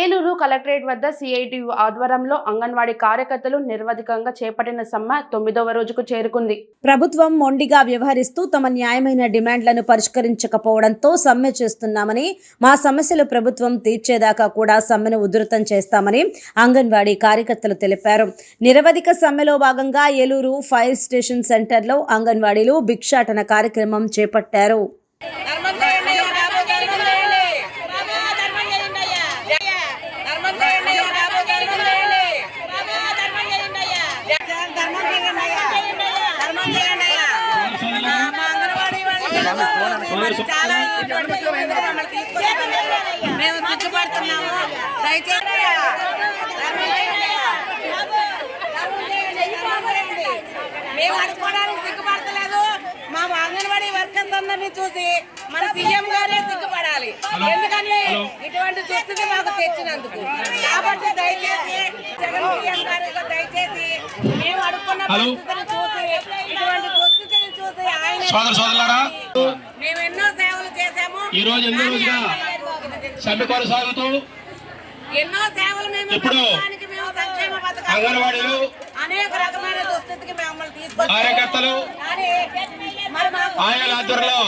Eluru collectorate వద్ద CIT ఆధ్వర్యంలో అంగన్వాడీ కార్యకర్తలు నిర్వధికంగా చేపట్టిన సమ్మె తొమ్మిదవ రోజుకు చేరుకుంది. ప్రభుత్వం మొండిగా వ్యవహరిస్తూ తమ న్యాయమైన డిమాండ్లను పరిష్కరించకపోవడంతో సమ్మె చేస్తున్నామని మా సమస్యలు ప్రభుత్వం తీర్చేదాకా కూడా సమ్మెను ఉధృతం చేస్తామని అంగన్వాడీ కార్యకర్తలు తెలిపారు. నిరవధిక సమ్మెలో భాగంగా ఏలూరు ఫైర్ స్టేషన్ సెంటర్లో అంగన్వాడీలు భిక్షాటన కార్యక్రమం చేపట్టారు. చాలా మేము సిగ్గుపడుతున్నాము. దయచేసి. మేము అడుక్కోవడానికి సిగ్గుపడతలేదు. మా అంగన్వాడీ వర్కర్స్ అందరినీ చూసి మన సీఎం గారే సిగ్గుపడాలి. ఎందుకంటే ఇటువంటి దుస్థితి మాకు తెచ్చినందుకు. కాబట్టి దయచేసి జగన్ సీఎం గారు దయచేసి మేము అడుక్కున్న పరిస్థితిని చూసి ఇటువంటి దుస్థితిని చూసి ఆయన సోదర సోదరులారా ఎన్నో ఈ రోజు ఎన్నో రోజుగా సమ్మె కొనసాగుతూ ఎన్నో సేవలు మేము ఇప్పుడు అంగన్వాడీలు కార్యకర్తలు కానీ మరి మాకు ఆయా ఆధ్వర్యంలో